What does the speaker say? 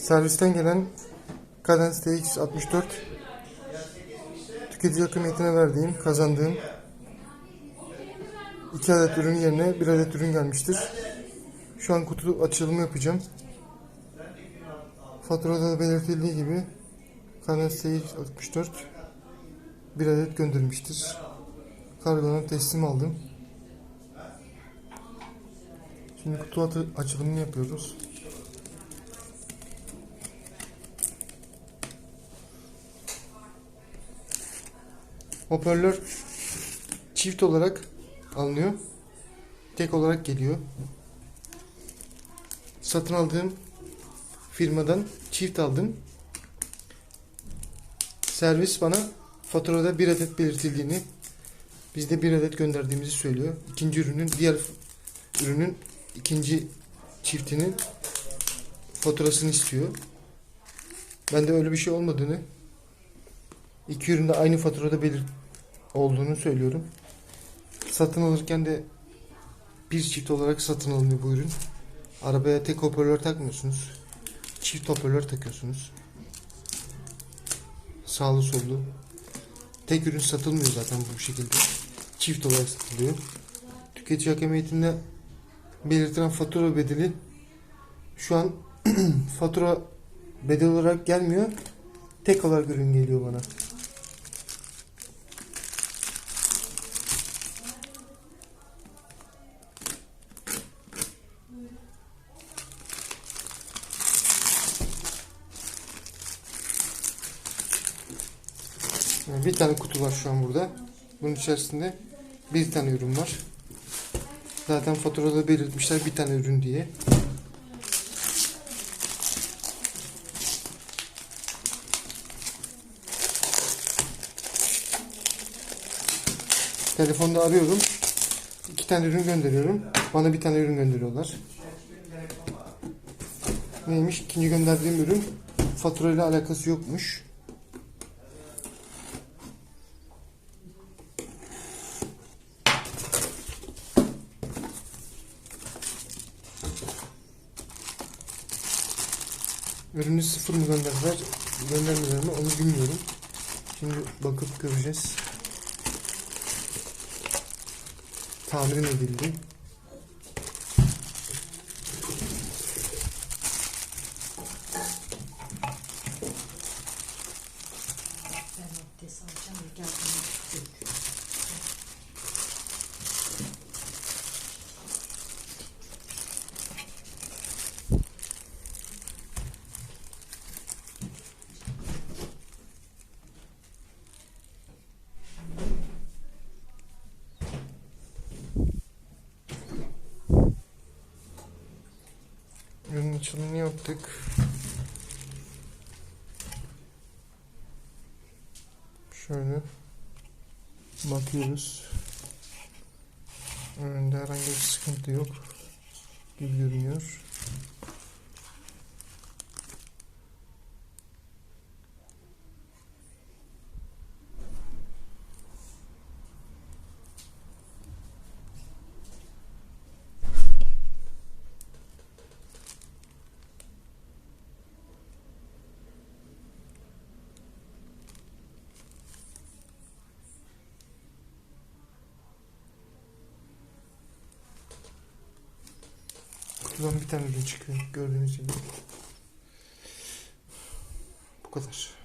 Servisten gelen Cadence TX64 tüketici akımetine verdiğim, kazandığım 2 adet ürün yerine 1 adet ürün gelmiştir. Şu an kutu açılımı yapacağım. Faturada da belirtildiği gibi Cadence TX64 1 adet gönderilmiştir. Kargodan teslim aldım. Şimdi kutu açılımını yapıyoruz. Hoparlör çift olarak alınıyor. Tek olarak geliyor. Satın aldığım firmadan çift aldım. Servis bana faturada bir adet belirtildiğini bizde bir adet gönderdiğimizi söylüyor. İkinci ürünün diğer ürünün ikinci çiftinin faturasını istiyor. Ben de öyle bir şey olmadığını iki üründe aynı faturada belir olduğunu söylüyorum. Satın alırken de bir çift olarak satın alınıyor bu ürün. Arabaya tek hoparlör takmıyorsunuz. Çift hoparlör takıyorsunuz. Sağlı sollu. Tek ürün satılmıyor zaten bu şekilde. Çift olarak satılıyor. Tüketici hakem eğitiminde belirtilen fatura bedeli şu an fatura bedel olarak gelmiyor. Tek olarak ürün geliyor bana. Yani Bir tane kutu var şu an burada. Bunun içerisinde bir tane ürün var. Zaten faturada belirtmişler bir tane ürün diye. Telefonda arıyorum. İki tane ürün gönderiyorum. Bana bir tane ürün gönderiyorlar. Neymiş? İkinci gönderdiğim ürün faturayla alakası yokmuş. Ürünü sıfır mı gönderdiler, göndermediler mi onu bilmiyorum. Şimdi bakıp göreceğiz. Tamirin edildi. Ben abdest alacağım geldim. Ürün açılımını yaptık. Şöyle bakıyoruz. Üründe herhangi bir sıkıntı yok gibi görünüyor. Kutudan bir tane ürün çıkıyor gördüğünüz gibi. Bu kadar.